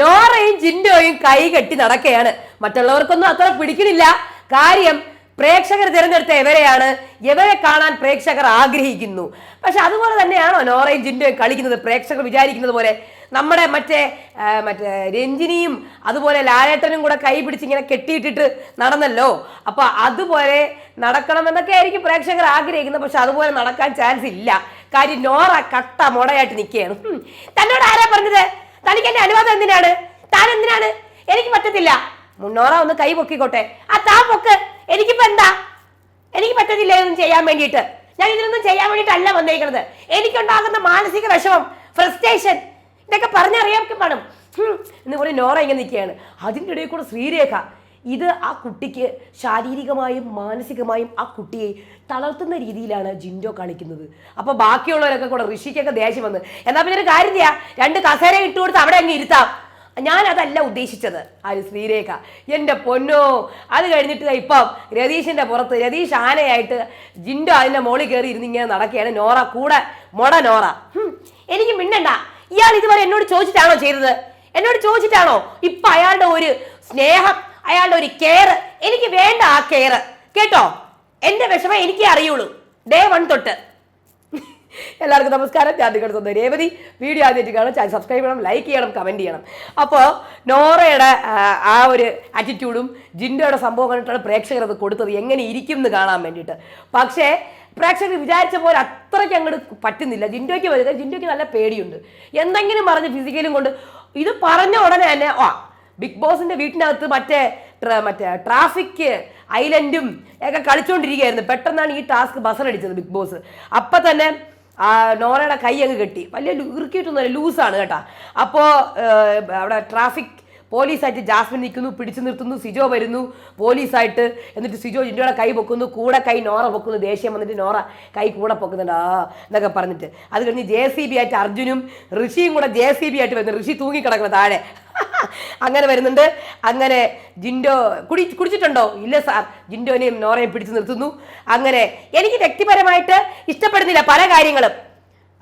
നോറയും ജിൻഡോയും കൈ കെട്ടി നടക്കുകയാണ്. മറ്റുള്ളവർക്കൊന്നും അത്ര പിടിക്കണില്ല കാര്യം പ്രേക്ഷകർ തിരഞ്ഞെടുത്ത എവരെയാണ് എവരെ കാണാൻ പ്രേക്ഷകർ ആഗ്രഹിക്കുന്നു. പക്ഷെ അതുപോലെ തന്നെയാണോ നോറയും ജിൻഡോയും കളിക്കുന്നത്? പ്രേക്ഷകർ വിചാരിക്കുന്നത് പോലെ നമ്മുടെ മറ്റേ മറ്റേ രഞ്ജിനിയും അതുപോലെ ലാലേട്ടനും കൂടെ കൈ പിടിച്ച് ഇങ്ങനെ കെട്ടിയിട്ടിട്ട് നടന്നല്ലോ. അപ്പൊ അതുപോലെ നടക്കണമെന്നൊക്കെ ആയിരിക്കും പ്രേക്ഷകർ ആഗ്രഹിക്കുന്നത്. പക്ഷെ അതുപോലെ നടക്കാൻ ചാൻസ് ഇല്ല. കാര്യം നോറ കട്ട മുടയായിട്ട് നിൽക്കുകയാണ്. തന്നോട് ആരാ പറഞ്ഞത്? തനിക്ക് എന്റെ അനുവാദം എന്തിനാണ്? താൻ എന്തിനാണ്? എനിക്ക് പറ്റത്തില്ല. മുന്നോറ ഒന്ന് കൈ പൊക്കിക്കോട്ടെ. ആ താ പൊക്ക്. എനിക്കിപ്പോ എന്താ? എനിക്ക് പറ്റത്തില്ല ഇതൊന്നും ചെയ്യാൻ വേണ്ടിയിട്ട്. ഞാൻ ഇതിനൊന്നും ചെയ്യാൻ വേണ്ടിയിട്ടല്ല വന്നേക്കുന്നത് എനിക്കുണ്ടാകുന്ന മാനസിക വിഷമം ഫ്രസ്ട്രേഷൻ ഇതൊക്കെ പറഞ്ഞറിയാൻ പാടും എന്ന് പറഞ്ഞ് നോറ ഇങ്ങനെ നിൽക്കുകയാണ്. അതിന്റെ ഇടയിൽ കൂടെ ശ്രീരേഖ. ഇത് ആ കുട്ടിക്ക് ശാരീരികമായും മാനസികമായും ആ കുട്ടിയെ തളർത്തുന്ന രീതിയിലാണ് ജിൻഡോ കാണിക്കുന്നത് അപ്പൊ ബാക്കിയുള്ളവരൊക്കെ കൂടെ ഋഷിക്കൊക്കെ ദേഷ്യം വന്ന് എന്നാ പിന്നെ ഒരു കാര്യം ചെയ്യാം. രണ്ട് കസേര ഇട്ട് കൊടുത്ത് അവിടെ അങ്ങ് ഇരുത്താം. ഞാൻ അതല്ല ഉദ്ദേശിച്ചത് ആര് ശ്രീരേഖ. എന്റെ പൊന്നോ അത് കഴിഞ്ഞിട്ട് ഇപ്പം രതീഷിന്റെ പുറത്ത് രതീഷ് ആനയായിട്ട് ജിൻഡോ അതിന്റെ മോളിൽ കയറി ഇരുന്നിങ്ങനെ നടക്കുകയാണ് നോറ കൂടെ. മൊട നോറ. എനിക്ക് മിണ്ടണ്ട. ഇയാൾ ഇതുവരെ എന്നോട് ചോദിച്ചിട്ടാണോ ചെയ്തത്? എന്നോട് ചോദിച്ചിട്ടാണോ? ഇപ്പൊ അയാളുടെ ഒരു സ്നേഹം അയാളുടെ ഒരു കെയർ എനിക്ക് വേണ്ട ആ കെയർ കേട്ടോ? എന്റെ വിഷമം എനിക്കേ അറിയുള്ളൂ. ഡേ വൺ തൊട്ട്. എല്ലാവർക്കും നമസ്കാരം. ഞാൻ നിങ്ങളുടെ സ്വന്തം രേവതി. വീഡിയോ ആദ്യമായിട്ട് കാണാം ചാനൽ സബ്സ്ക്രൈബ് ചെയ്യണം ലൈക്ക് ചെയ്യണം കമന്റ് ചെയ്യണം. അപ്പോൾ നോറയുടെ ആ, ആ ഒരു ആറ്റിറ്റ്യൂഡും ജിൻഡോയുടെ സംഭവം കണ്ടിട്ടാണ് പ്രേക്ഷകർ അത് കൊടുത്തത്. എങ്ങനെ ഇരിക്കും എന്ന് കാണാൻ വേണ്ടിയിട്ട്. പക്ഷേ പ്രേക്ഷകർ വിചാരിച്ച പോലെ അത്രയ്ക്ക് അങ്ങോട്ട് പറ്റുന്നില്ല. ജിൻഡോയ്ക്ക് വരുന്നത് ജിൻഡോയ്ക്ക് നല്ല പേടിയുണ്ട്. എന്തെങ്കിലും പറഞ്ഞ് ഫിസിക്കലും കൊണ്ട് ഇത് പറഞ്ഞ ഉടനെ തന്നെ ആ ബിഗ് ബോസിന്റെ വീട്ടിനകത്ത് മറ്റേ മറ്റേ ട്രാഫിക് ഐലൻഡും ഒക്കെ കളിച്ചുകൊണ്ടിരിക്കുകയായിരുന്നു പെട്ടെന്നാണ് ഈ ടാസ്ക് ബസറടിച്ചത് ബിഗ് ബോസ് അപ്പൊ തന്നെ ആ നോറയുടെ കൈ അങ്ങ് കെട്ടി. വലിയ ഇറുക്കിയിട്ടൊന്നും ഇറുക്കിയിട്ടൊന്നുമല്ല ലൂസാണ് കേട്ടോ. അപ്പോൾ അവിടെ ട്രാഫിക് പോലീസായിട്ട് ജാസ്മിൻ നിൽക്കുന്നു പിടിച്ചു നിർത്തുന്നു സിജോ വരുന്നു പോലീസായിട്ട് എന്നിട്ട് സിജോ ജിൻഡോയുടെ കൈ പൊക്കുന്നു കൂടെ കൈ നോറ പൊക്കുന്നു ദേഷ്യം വന്നിട്ട് നോറ കൈ കൂടെ പൊക്കുന്നുണ്ട് ആ എന്നൊക്കെ പറഞ്ഞിട്ട്. അത് കഴിഞ്ഞ് ജെ സി ബി ആയിട്ട് അർജുനും ഋഷിയും കൂടെ ജെ സി ബി ആയിട്ട് വരുന്നു. ഋഷി തൂങ്ങിക്കിടക്കണം താഴെ. അങ്ങനെ വരുന്നുണ്ട്. അങ്ങനെ ജിൻഡോ കുടി കുടിച്ചിട്ടുണ്ടോ? ഇല്ല സാർ. ജിൻഡോനെയും നോറയും പിടിച്ചു നിർത്തുന്നു. അങ്ങനെ എനിക്ക് വ്യക്തിപരമായിട്ട് ഇഷ്ടപ്പെടുന്നില്ല പല കാര്യങ്ങളും.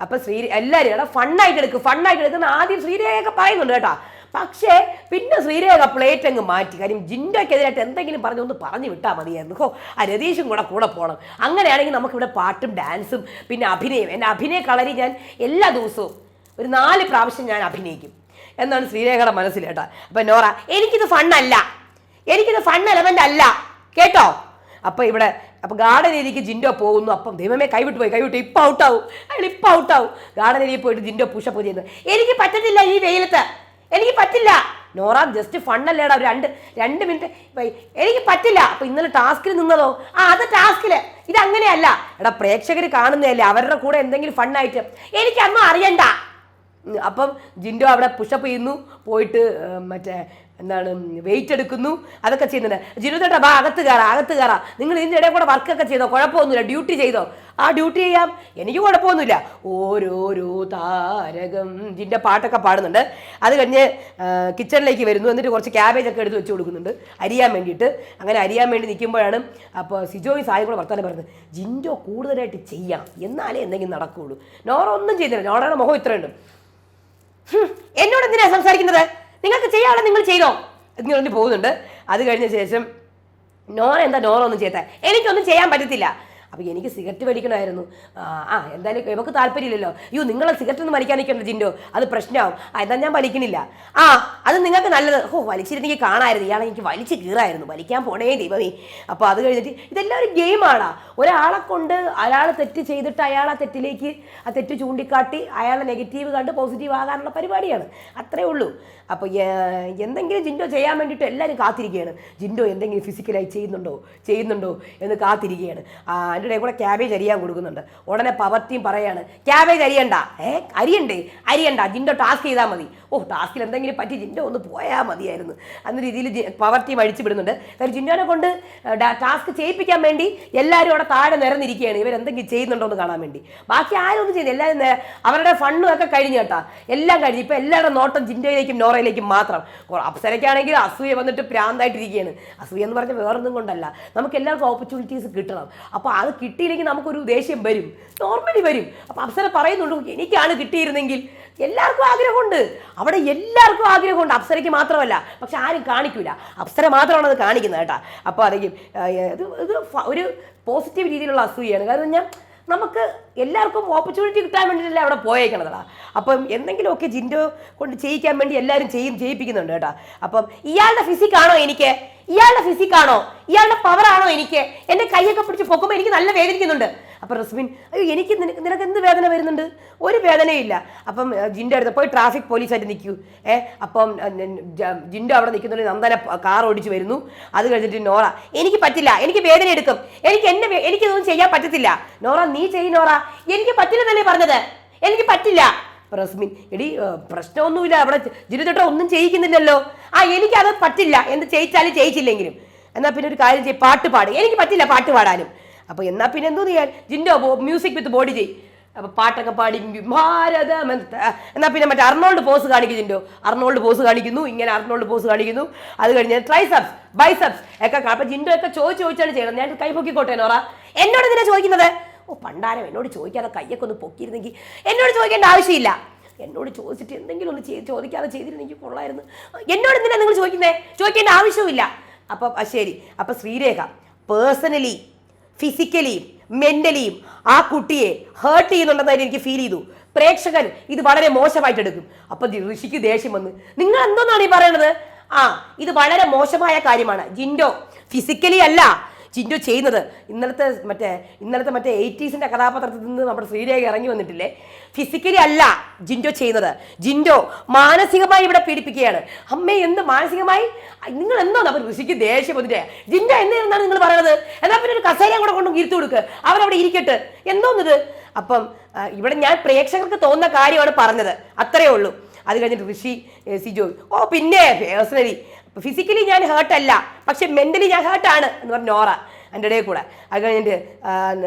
അപ്പൊ ശ്രീ എല്ലാവരും എടാ ഫണ്ണായിട്ട് എടുക്കും ഫണ്ണായിട്ട് എടുക്കുന്ന ആദ്യം ശ്രീരേഖ പറയുന്നുണ്ട് കേട്ടോ. പക്ഷേ പിന്നെ ശ്രീരേഖ പ്ലേറ്റ് അങ്ങ് മാറ്റി. കാര്യം ജിൻഡോക്കെതിരായിട്ട് എന്തെങ്കിലും പറഞ്ഞു ഒന്ന് പറഞ്ഞു വിട്ടാൽ മതിയായിരുന്നു. ഹോ ആ രതീഷും കൂടെ കൂടെ പോകണം അങ്ങനെയാണെങ്കിൽ നമുക്കിവിടെ പാട്ടും ഡാൻസും പിന്നെ അഭിനയം. എന്റെ അഭിനയ കളരി ഞാൻ എല്ലാ ദിവസവും ഒരു നാല് പ്രാവശ്യം ഞാൻ അഭിനയിക്കും. എന്നാണ് ശ്രീരേഖയുടെ മനസ്സിൽ കേട്ടോ. അപ്പം നോറ എനിക്കിത് ഫണ്ണല്ല. എനിക്കിത് ഫൺ എലമെന്റ് അല്ല. കേട്ടോ? അപ്പൊ ഇവിടെ അപ്പൊ ഗാർഡൻ ഏരിയക്ക് ജിൻഡോ പോകുന്നു. അപ്പം ദൈവമേ കൈവിട്ട് പോയി കൈവിട്ട് ഇപ്പൊ ഔട്ടാവും അയാൾ ഇപ്പൊ ഔട്ടാവും ഗാർഡൻ ഏരിയയിൽ പോയിട്ട് ജിൻഡോ പുഷപ്പ് ചെയ്യുന്നത് എനിക്ക് പറ്റത്തില്ല ഈ വെയിലത്ത്. എനിക്ക് പറ്റില്ല. നോറ ജസ്റ്റ് ഫണ്ണല്ലേടാ ഒരു രണ്ട് രണ്ട് മിനിറ്റ് എനിക്ക് പറ്റില്ല. അപ്പൊ ഇന്നലെ ടാസ്കിൽ നിന്നതോ? ആ അത് ടാസ്കിൽ ഇത് അങ്ങനെയല്ല. എടാ പ്രേക്ഷകർ കാണുന്നതല്ലേ? അവരുടെ കൂടെ എന്തെങ്കിലും ഫണ്ണായിട്ട് എനിക്കൊന്നും അറിയണ്ട. അപ്പം ജിൻഡോ അവിടെ പുഷപ്പ് ചെയ്യുന്നു. പോയിട്ട് മറ്റേ എന്താണ് വെയിറ്റ് എടുക്കുന്നു. അതൊക്കെ ചെയ്യുന്നുണ്ട്. ജിനു ബാ അകത്ത് കയറാം അകത്ത് കയറാം. നിങ്ങൾ ഇതിന്റെ ഇടയിൽ കൂടെ വർക്കൊക്കെ ചെയ്തോ? കുഴപ്പമൊന്നുമില്ല. ഡ്യൂട്ടി ചെയ്തോ? ആ ഡ്യൂട്ടി ചെയ്യാം. എനിക്ക് കുഴപ്പമൊന്നുമില്ല. ഓരോരോ താരകം. ഇതിന്റെ പാട്ടൊക്കെ പാടുന്നുണ്ട്. അത് കഴിഞ്ഞ് കിച്ചണിലേക്ക് വരുന്നു. എന്നിട്ട് കുറച്ച് ക്യാബേജ് ഒക്കെ എടുത്ത് വെച്ച് കൊടുക്കുന്നുണ്ട്. അരിയാൻ വേണ്ടിയിട്ട്. അങ്ങനെ അരിയാൻ വേണ്ടി നിൽക്കുമ്പോഴാണ് അപ്പോൾ സിജോയും സായും കൂടെ വർത്താനം പറയുന്നത്. ജിൻഡോ കൂടുതലായിട്ട് ചെയ്യാം. എന്നാലേ എന്തെങ്കിലും നടക്കുകയുള്ളൂ നോറ ഒന്നും ചെയ്തില്ല. നോറയുടെ മുഖം ഇത്രയുണ്ട്. എന്നോട് എന്തിനാ സംസാരിക്കുന്നത്? നിങ്ങൾക്ക് ചെയ്യാനുള്ള നിങ്ങൾ ചെയ്തോ? എന്ന് പറഞ്ഞ് പോകുന്നുണ്ട്. അത് കഴിഞ്ഞ ശേഷം നോറ എന്താ നോറ ഒന്നും ചെയ്യത്തെ? എനിക്കൊന്നും ചെയ്യാൻ പറ്റത്തില്ല. അപ്പോൾ എനിക്ക് സിഗരറ്റ് വലിക്കണമായിരുന്നു ആ എന്തായാലും നമുക്ക് താല്പര്യമില്ലല്ലോ. അയ്യോ നിങ്ങളെ സിഗരറ്റ് ഒന്നും വലിക്കാൻ ജിൻഡോ. അത് പ്രശ്നമാവും എന്താ ഞാൻ വലിക്കണില്ല ആ അത് നിങ്ങൾക്ക് നല്ലത്. ഓ വലിച്ചിരുന്നെങ്കിൽ കാണായിരുന്നു ഇയാളെ എനിക്ക് വലിച്ച് കീറായിരുന്നു. വലിക്കാൻ പോണേ ദൈവമേ. അപ്പോൾ അത് കഴിഞ്ഞിട്ട് ഇതെല്ലാം ഒരു ഗെയിമാണാ ഒരാളെ കൊണ്ട് അയാൾ തെറ്റ് ചെയ്തിട്ട് അയാൾ ആ തെറ്റിലേക്ക് ആ തെറ്റ് ചൂണ്ടിക്കാട്ടി അയാളെ നെഗറ്റീവ് കണ്ട് പോസിറ്റീവ് ആകാനുള്ള പരിപാടിയാണ്. അത്രേ ഉള്ളൂ. അപ്പോൾ എന്തെങ്കിലും ജിൻഡോ ചെയ്യാൻ വേണ്ടിയിട്ട് എല്ലാവരും കാത്തിരിക്കുകയാണ്. ജിൻഡോ എന്തെങ്കിലും ഫിസിക്കലായി ചെയ്യുന്നുണ്ടോ? ചെയ്യുന്നുണ്ടോ? എന്ന് കാത്തിരിക്കുകയാണ്. അതിന്റെ കൂടെ ക്യാബേജ് അരിയാൻ കൊടുക്കുന്നുണ്ട്. ഉടനെ പവർത്തിയും പറയാണ് ക്യാബേജ് അരിയണ്ട. ഏ അരിയണ്ടേ? അരിയണ്ട ജിൻഡോ ടാസ്ക് ചെയ്താൽ മതി. ഓ ടാസ്കിൽ എന്തെങ്കിലും പറ്റി ജിൻഡോ ഒന്ന് പോയാൽ മതിയായിരുന്നു. എന്ന രീതിയിൽ പവർത്തിയും അഴിച്ചു വിടുന്നുണ്ട് കാര്യം ജിൻഡോനെ കൊണ്ട് ടാസ്ക് ചെയ്യിപ്പിക്കാൻ വേണ്ടി എല്ലാവരും അവിടെ താഴെ നിരന്നിരിക്കുകയാണ്. ഇവരെന്തെങ്കിലും ചെയ്യുന്നുണ്ടോ എന്ന് കാണാൻ വേണ്ടി. ബാക്കി ആരും ഒന്നും ചെയ്യുന്നില്ല. എല്ലാവരും അവരുടെ ഫണ്ടും ഒക്കെ കഴിഞ്ഞു കേട്ടാ. എല്ലാം കഴിഞ്ഞു. ഇപ്പം എല്ലാവരുടെ നോട്ടം ജിൻഡോയിലേക്കും നോറയിലേക്കും മാത്രം. അപ്സരയ്ക്കാണെങ്കിൽ അസൂയ വന്നിട്ട് പ്രാന്തായിട്ടിരിക്കുകയാണ് അസൂയ എന്ന് പറഞ്ഞാൽ വേറൊന്നും കൊണ്ടല്ല. നമുക്ക് എല്ലാവർക്കും ഓപ്പർച്യൂണിറ്റീസ് കിട്ടണം. അപ്പോൾ അത് കിട്ടിയില്ലെങ്കിൽ നമുക്കൊരു ദേഷ്യം വരും. നോർമലി വരും. അപ്പോൾ അപ്സര പറയുന്നുണ്ട് എനിക്കാണ് കിട്ടിയിരുന്നെങ്കിൽ എല്ലാവർക്കും ആഗ്രഹമുണ്ട്. അവിടെ എല്ലാവർക്കും ആഗ്രഹമുണ്ട്. അപ്സരയ്ക്ക് മാത്രമല്ല പക്ഷെ ആരും കാണിക്കില്ല അപ്സര മാത്രമാണ് അത് കാണിക്കുന്നത് കേട്ടോ. അപ്പോൾ അതെങ്കിൽ ഇത് ഇത് ഒരു പോസിറ്റീവ് രീതിയിലുള്ള അസൂയാണ് കാരണം ഞാൻ നമുക്ക് എല്ലാവർക്കും ഓപ്പർച്യൂണിറ്റി കിട്ടാൻ വേണ്ടിയിട്ടല്ലേ അവിടെ പോയേക്കണതാ അപ്പം എന്തെങ്കിലുമൊക്കെ ജിൻഡോ കൊണ്ട് ചെയ്യിക്കാൻ വേണ്ടി എല്ലാവരും ചെയ്യും ചെയ്യിപ്പിക്കുന്നുണ്ട് കേട്ടോ. അപ്പം ഇയാളുടെ ഫിസിക്കാണോ എനിക്ക്? ഇയാളുടെ ഫിസിക്കാണോ ഇയാളുടെ പവറാണോ എനിക്ക്? എന്റെ കൈയൊക്കെ പിടിച്ച് പൊക്കുമ്പോൾ എനിക്ക് നല്ല വേദനിക്കുന്നുണ്ട്. അപ്പം റസ്മിൻ അയ്യോ എനിക്ക് നിനക്ക് നിനക്ക് എന്ത് വേദന വരുന്നുണ്ട്? ഒരു വേദനയില്ല അപ്പം ജിന്റെ അടുത്ത് പോയി ട്രാഫിക് പോലീസായിട്ട് നിൽക്കൂ. ഏ അപ്പം ഏഹ്, ന- ജ- ജിൻഡോ അവിടെ നിൽക്കുന്നുണ്ട്. നന്ദന കാർ ഓടിച്ച് വരുന്നു. അത് കഴിഞ്ഞിട്ട് നോറ എനിക്ക് പറ്റില്ല. എനിക്ക് വേദന എടുക്കും. എനിക്ക് എന്നെ എനിക്കിതൊന്നും ചെയ്യാൻ പറ്റത്തില്ല. നോറ നീ ചെയ് നോറ. എനിക്ക് പറ്റില്ല പറ്റില്ലെന്നല്ലേ പറഞ്ഞത്? എനിക്ക് പറ്റില്ല. റസ്മിൻ എടി പ്രശ്നമൊന്നുമില്ല. അവിടെ ജിരുചേട്ട ഒന്നും ചെയ്യിക്കുന്നില്ലല്ലോ. ആ എനിക്കത് പറ്റില്ല. എന്ത് ചെയ്യിച്ചാലും ചെയ്യിച്ചില്ലെങ്കിലും. എന്നാൽ പിന്നെ ഒരു കാര്യം ചെയ്യും പാട്ട് പാടും. എനിക്ക് പറ്റില്ല പാട്ട് പാടാനും. അപ്പൊ എന്നാ പിന്നെ എന്തോ ചെയ്യാൻ? ജിൻഡോ മ്യൂസിക് വിത്ത് ബോഡി ചെയ്. അപ്പോൾ പാട്ടൊക്കെ പാടി ഭാരതം എന്നാൽ എന്നാ പിന്നെ മറ്റേ അർണോൾഡ് പോസ് കാണിക്കുന്നുണ്ടോ അർണോൾഡ് പോസ് കാണിക്കുന്നു ഇങ്ങനെ അർണോൾഡ് പോസ് കാണിക്കുന്നു. അത് കഴിഞ്ഞ് ട്രൈസപ്സ് ബൈസപ്സ് ഒക്കെ അപ്പൊ ജിൻഡോ ഒക്കെ ചോദിച്ച് ചോദിച്ചാണ് ചെയ്യണം ഞാൻ കൈ പൊക്കിക്കോട്ടെ നോറ? എന്നോട് എന്തിനാ ചോദിക്കുന്നത്? ഓ പണ്ടാരം എന്നോട് ചോദിക്കാതെ കയ്യൊക്കെ ഒന്ന് പൊക്കിയിരുന്നെങ്കിൽ എന്നോട് ചോദിക്കേണ്ട ആവശ്യമില്ല. എന്നോട് ചോദിച്ചിട്ട് എന്തെങ്കിലും ഒന്ന് ചോദിക്കാതെ ചെയ്തിരുന്നെങ്കിൽ കൊള്ളായിരുന്നു. എന്നോട് എന്തിനാണ് നിങ്ങൾ ചോദിക്കുന്നേ? ചോദിക്കേണ്ട ആവശ്യമില്ല അപ്പം ശരി. അപ്പം ശ്രീരേഖ പേഴ്സണലി ഫിസിക്കലിയും മെന്റലിയും ആ കുട്ടിയെ ഹേർട്ട് ചെയ്യുന്നുണ്ടെന്നായിട്ട് എനിക്ക് ഫീൽ ചെയ്തു. പ്രേക്ഷകൻ ഇത് വളരെ മോശമായിട്ട് എടുക്കും. അപ്പൊ ഋഷിക്ക് ദേഷ്യം വന്ന് നിങ്ങൾ എന്തോന്നാണ് ഈ പറയണത്? ആ ഇത് വളരെ മോശമായ കാര്യമാണ്. ജിൻഡോ ഫിസിക്കലി അല്ല. ജിൻഡോ ചെയ്യുന്നത്. ഇന്നലത്തെ മറ്റേ ഇന്നലത്തെ മറ്റേ എയ്റ്റീസിന്റെ കഥാപാത്രത്തിൽ നിന്ന് നമ്മുടെ ശ്രീരേഖ ഇറങ്ങി വന്നിട്ടില്ലേ? ഫിസിക്കലി അല്ല ജിൻഡോ ചെയ്യുന്നത്. ജിൻഡോ മാനസികമായി ഇവിടെ പീഡിപ്പിക്കുകയാണ്. അമ്മേ എന്ത് മാനസികമായി? നിങ്ങൾ എന്താണ് അവർ ഋഷിക്ക് ദേഷ്യം വന്നിട്ടേ? ജിൻഡോ എന്നാണ് നിങ്ങൾ പറയുന്നത് എന്നാൽ പിന്നെ ഒരു കസേരയും കൂടെ കൊണ്ടും ഇരുത്തു കൊടുക്ക്. അവരവിടെ ഇരിക്കട്ടെ. എന്തോന്നത്? അപ്പം ഇവിടെ ഞാൻ പ്രേക്ഷകർക്ക് തോന്നുന്ന കാര്യമാണ് പറഞ്ഞത്. അത്രയേ ഉള്ളൂ. അത് കഴിഞ്ഞിട്ട് ഋഷി സിജോ ഓ പിന്നെ പേഴ്സണലി ഫിസിക്കലി ഞാൻ ഹേർട്ട് അല്ല പക്ഷെ മെന്റലി ഞാൻ ഹേർട്ടാണ് എന്ന് പറഞ്ഞ നോറ എന്റെ ഇടയിൽ കൂടെ. അത് കഴിഞ്ഞിട്ട്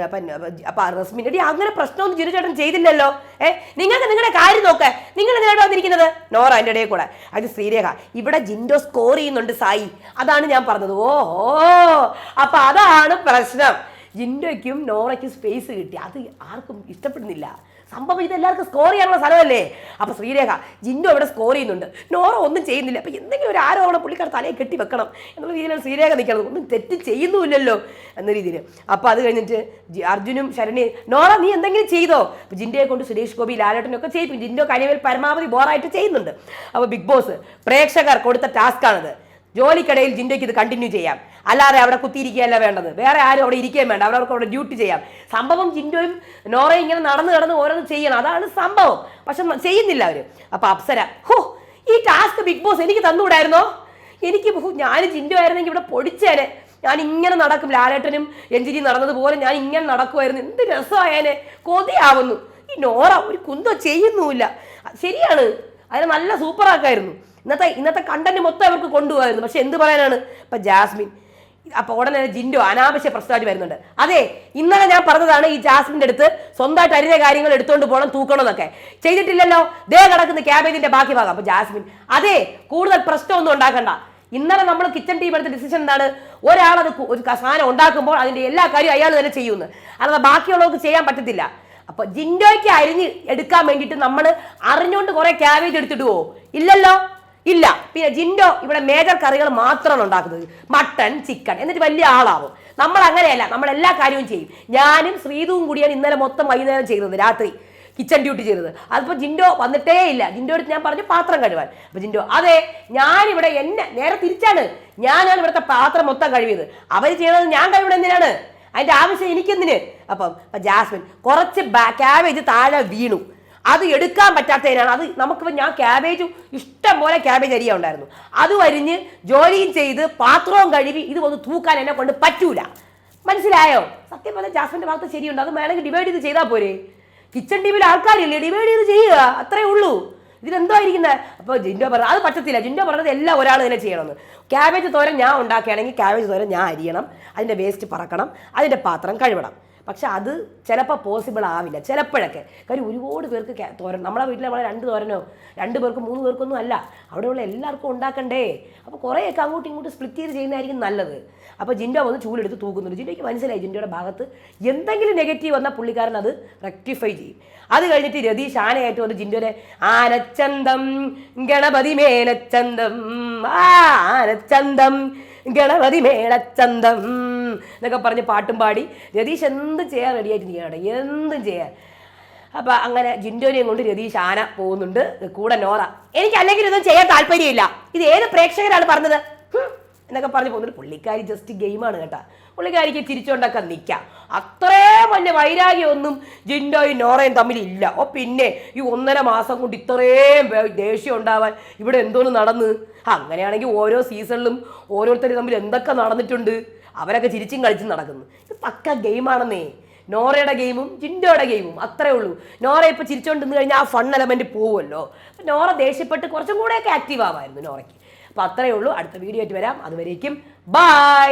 അപ്പൊ അപ്പം അപ്പം റസ്മിൻ എടി അങ്ങനെ പ്രശ്നമൊന്നും ജിരുചേട്ടൻ ചെയ്തില്ലല്ലോ. ഏ നിങ്ങൾക്ക് നിങ്ങളുടെ കാര്യം നോക്ക്. നിങ്ങൾ എന്തിനാണ് വന്നിരിക്കുന്നത്? നോറ എന്റെ ഇടയിൽ കൂടെ. അത് ശ്രീരേഖ ഇവിടെ ജിൻഡോ സ്കോർ ചെയ്യുന്നുണ്ട് സായി. അതാണ് ഞാൻ പറഞ്ഞത്. ഓഹോ അപ്പം അതാണ് പ്രശ്നം. ജിൻഡോയ്ക്കും നോറയ്ക്കും സ്പേസ് കിട്ടി. അത് ആർക്കും ഇഷ്ടപ്പെടുന്നില്ല. സംഭവം ഇത് എല്ലാവർക്കും സ്കോർ ചെയ്യാനുള്ള സ്ഥലമല്ലേ? അപ്പൊ ശ്രീരേഖ ജിൻഡോ അവിടെ സ്കോർ ചെയ്യുന്നുണ്ട്. നോറ ഒന്നും ചെയ്യുന്നില്ല. അപ്പൊ എന്തെങ്കിലും ഒരു ആരോപണം പുള്ളിക്കാർ തലയെ കെട്ടി വെക്കണം എന്നുള്ള രീതിയിലാണ് ശ്രീരേഖ നിൽക്കുന്നത്. ഒന്നും തെറ്റ് ചെയ്യുന്നുമില്ലല്ലോ എന്ന രീതിയിൽ അപ്പൊ അത് കഴിഞ്ഞിട്ട് അർജുനും ശരണി നോറ നീ എന്തെങ്കിലും ചെയ്തോ? ജിൻഡയെ കൊണ്ട് സുരേഷ് ഗോപി ലാലേട്ടനൊക്കെ ചെയ്യിപ്പിക്കും. ജിൻഡോ കനിവേൽ പരമാവധി ബോറായിട്ട് ചെയ്യുന്നുണ്ട്. അപ്പൊ ബിഗ് ബോസ് പ്രേക്ഷകർ കൊടുത്ത ടാസ്ക് ടാസ്ക്കാണിത് ജോലിക്കിടയിൽ ജിൻഡയ്ക്ക് ഇത് കണ്ടിന്യൂ ചെയ്യാം. അല്ലാതെ അവിടെ കുത്തിയിരിക്കുകയല്ല വേണ്ടത്. വേറെ ആരും അവിടെ ഇരിക്കുകയും വേണ്ട. അവിടെ അവർക്ക് അവിടെ ഡ്യൂട്ടി ചെയ്യാം. സംഭവം ജിൻഡോയും നോറയും ഇങ്ങനെ നടന്ന് നടന്ന് ഓരോന്ന് ചെയ്യണം. അതാണ് സംഭവം. പക്ഷെ ചെയ്യുന്നില്ല അവർ അപ്പൊ അപ്സര ഹോ ഈ ടാസ്ക് ബിഗ് ബോസ് എനിക്ക് തന്നുകൂടായിരുന്നോ എനിക്ക് ഞാൻ ജിൻഡോ ആയിരുന്നെങ്കിൽ ഇവിടെ പൊടിച്ചേനെ. ഞാൻ ഇങ്ങനെ നടക്കും. ലാലേട്ടനും എഞ്ചിനി നടന്നതുപോലെ ഞാൻ ഇങ്ങനെ നടക്കുമായിരുന്നു എന്ത് രസമായേനെ. കൊതിയാവുന്നു. ഈ നോറ ഒരു കുന്തോ ചെയ്യുന്നുമില്ല. ശരിയാണ്. അതിന് നല്ല സൂപ്പർ ആക്കായിരുന്നു. ഇന്നത്തെ ഇന്നത്തെ കണ്ടന്റ് മൊത്തം അവർക്ക് കൊണ്ടുപോകായിരുന്നു പക്ഷെ എന്ത് പറയാനാണ്? ഇപ്പൊ ജാസ്മിൻ അപ്പോൾ ഉടനെ ജിൻഡോ അനാവശ്യ പ്രശ്നമായിട്ട് വരുന്നുണ്ട്. അതെ ഇന്നലെ ഞാൻ പറഞ്ഞതാണ് ഈ ജാസ്മിന്റെ അടുത്ത് സ്വന്തമായിട്ട് അരിഞ്ഞ കാര്യങ്ങൾ എടുത്തുകൊണ്ട് പോകണം തൂക്കണം എന്നൊക്കെ ചെയ്തിട്ടില്ലല്ലോ. ദേ കിടക്കുന്ന ക്യാബേജിന്റെ ബാക്കി ഭാഗം. അപ്പൊ ജാസ്മിൻ അതെ കൂടുതൽ പ്രശ്നമൊന്നും ഉണ്ടാക്കണ്ട. ഇന്നലെ നമ്മൾ കിച്ചൺ ടീം എടുത്ത ഡിസിഷൻ എന്താണ്? ഒരാളത് ഒരു സാധനം ഉണ്ടാക്കുമ്പോൾ അതിന്റെ എല്ലാ കാര്യവും അയാൾ തന്നെ ചെയ്യുന്നു അല്ലാതെ ബാക്കിയുള്ളവർക്ക് ചെയ്യാൻ പറ്റത്തില്ല. അപ്പൊ ജിൻഡോയ്ക്ക് അരിഞ്ഞ് എടുക്കാൻ വേണ്ടിയിട്ട് നമ്മൾ അറിഞ്ഞുകൊണ്ട് കുറെ ക്യാബേജ് എടുത്തിടുവോ? ഇല്ലല്ലോ? ഇല്ല. പിന്നെ ജിൻഡോ ഇവിടെ മേജർ കറികൾ മാത്രമാണ് ഉണ്ടാക്കുന്നത്. മട്ടൺ ചിക്കൻ എന്നിട്ട് വലിയ ആളാവും. നമ്മൾ അങ്ങനെയല്ല. നമ്മൾ എല്ലാ കാര്യവും ചെയ്യും. ഞാനും ശ്രീതുവും കൂടിയാണ് ഇന്നലെ മൊത്തം വൈകുന്നേരം ചെയ്തത് രാത്രി കിച്ചൺ ഡ്യൂട്ടി ചെയ്തത്. അതിപ്പോൾ ജിൻഡോ വന്നിട്ടേ ഇല്ല. ജിൻഡോ അടുത്ത് ഞാൻ പറഞ്ഞു പാത്രം കഴുകാൻ. അപ്പൊ ജിൻഡോ അതെ ഞാനിവിടെ എന്നെ നേരെ തിരിച്ചാണ്. ഞാനാണ് ഇവിടുത്തെ പാത്രം മൊത്തം കഴുകിയത്. അവർ ചെയ്യണത് ഞാൻ കഴുകണം എന്തിനാണ്? അതിന്റെ ആവശ്യം എനിക്കെന്തിന്? അപ്പം ജാസ്മിൻ കുറച്ച് ക്യാബേജ് താഴെ വീണു. അത് എടുക്കാൻ പറ്റാത്തതിനാണ്. അത് നമുക്ക് ഞാൻ ക്യാബേജ് ഇഷ്ടം പോലെ ക്യാബേജ് അരിയ ഉണ്ടായിരുന്നു. അത് വരിഞ്ഞ് ജോലിയും ചെയ്ത് പാത്രവും കഴുകി ഇത് ഒന്ന് തൂക്കാൻ എന്നെ കൊണ്ട് പറ്റൂല. മനസ്സിലായോ? സത്യം പറഞ്ഞാൽ ജാസ്മിന്റെ ഭാഗത്ത് ശരിയുണ്ട്. അത് വേണമെങ്കിൽ ഡിവൈഡ് ചെയ്ത് ചെയ്താൽ പോരെ. കിച്ചൺ ടീമിൽ ആൾക്കാരില്ലേ? ഡിവൈഡ് ചെയ്ത് ചെയ്യുക. അത്രേ ഉള്ളൂ. ഇതിലെന്തോ ഇരിക്കുന്നത് അപ്പോൾ ജിൻഡോ പറഞ്ഞത് അത് പറ്റത്തില്ല. ജിൻഡോ പറഞ്ഞത് എല്ലാം ഒരാൾ തന്നെ ചെയ്യണമെന്ന്. ക്യാബേജ് തോരൻ ഞാൻ ഉണ്ടാക്കുകയാണെങ്കിൽ ക്യാബേജ് തോരൻ ഞാൻ അരിയണം. അതിന്റെ വേസ്റ്റ് പറക്കണം. അതിന്റെ പാത്രം കഴുകണം. പക്ഷെ അത് ചിലപ്പോൾ പോസിബിൾ ആവില്ല. ചിലപ്പോഴൊക്കെ. കാര്യം ഒരുപാട് പേർക്ക് തോരൻ നമ്മളെ വീട്ടിൽ നമ്മളെ രണ്ട് തോരനോ രണ്ട് പേർക്ക് മൂന്ന് പേർക്കൊന്നും അല്ല. അവിടെയുള്ള എല്ലാവർക്കും ഉണ്ടാക്കണ്ടേ. അപ്പോൾ കുറേയൊക്കെ അങ്ങോട്ടും ഇങ്ങോട്ടും സ്പ്ലിറ്റ് ചെയ്ത് ചെയ്യുന്നതായിരിക്കും നല്ലത്. അപ്പോൾ ജിൻഡോ വന്ന് ചൂലെടുത്ത് തൂക്കുന്നുണ്ട്. ജിൻഡോയ്ക്ക് മനസ്സിലായി ജിൻഡോയുടെ ഭാഗത്ത് എന്തെങ്കിലും നെഗറ്റീവ് വന്നാൽ പുള്ളിക്കാരൻ അത് റെക്ടിഫൈ ചെയ്യും. അത് കഴിഞ്ഞിട്ട് രതീഷ് ആനയായിട്ട് വന്ന് ജിൻഡോനെ ആനച്ചന്തം ഗണപതി മേനച്ചന്തം. ആ ആനച്ചന്തം ഗണപതി മേളച്ചന്തം എന്നൊക്കെ പറഞ്ഞ് പാട്ടും പാടി രതീഷ് എന്ത് ചെയ്യാൻ റെഡിയായിട്ട് ചെയ്യണം എന്തും ചെയ്യാൻ. അപ്പൊ അങ്ങനെ ജിൻഡോനെയും കൊണ്ട് രതീഷ് ആന പോകുന്നുണ്ട്. കൂടെ നോറ. എനിക്ക് അല്ലെങ്കിൽ ഇതൊന്നും ചെയ്യാൻ താല്പര്യമില്ല. ഇത് ഏത് പ്രേക്ഷകരാണ് പറഞ്ഞത്? എന്നൊക്കെ പറഞ്ഞു പോകുന്നുണ്ട് പുള്ളിക്കാരി ജസ്റ്റ് ഗെയിമാണ് കേട്ടാ. പുള്ളിക്കാരിക്ക് ചിരിച്ചുകൊണ്ടൊക്കെ നിൽക്കാം അത്രയും വലിയ വൈരാഗ്യമൊന്നും ജിൻഡോയും നോറയും തമ്മിലില്ല ഓ പിന്നെ ഈ ഒന്നര മാസം കൊണ്ട് ഇത്രയും ദേഷ്യം ഉണ്ടാവാൻ ഇവിടെ എന്തോന്ന് നടന്ന്? അങ്ങനെയാണെങ്കിൽ ഓരോ സീസണിലും ഓരോരുത്തർ തമ്മിൽ എന്തൊക്കെ നടന്നിട്ടുണ്ട്? അവരൊക്കെ ചിരിച്ചും കളിച്ചും നടക്കുന്നു. ഇത് പക്ക ഗെയിമാണെന്നേ നോറയുടെ ഗെയിമും ജിൻഡോയുടെ ഗെയിമും അത്രേ ഉള്ളൂ. നോറ ഇപ്പോൾ ചിരിച്ചുകൊണ്ട് നിന്ന് കഴിഞ്ഞാൽ ആ ഫൺ എലമെന്റ് പോവുമല്ലോ. നോറ ദേഷ്യപ്പെട്ട് കുറച്ചും കൂടെയൊക്കെ ആക്റ്റീവ് ആവായിരുന്നു നോറയ്ക്ക്. അപ്പൊ അത്രേ ഉള്ളൂ. അടുത്ത വീഡിയോ ആയിട്ട് വരാം. അതുവരേക്കും ബൈ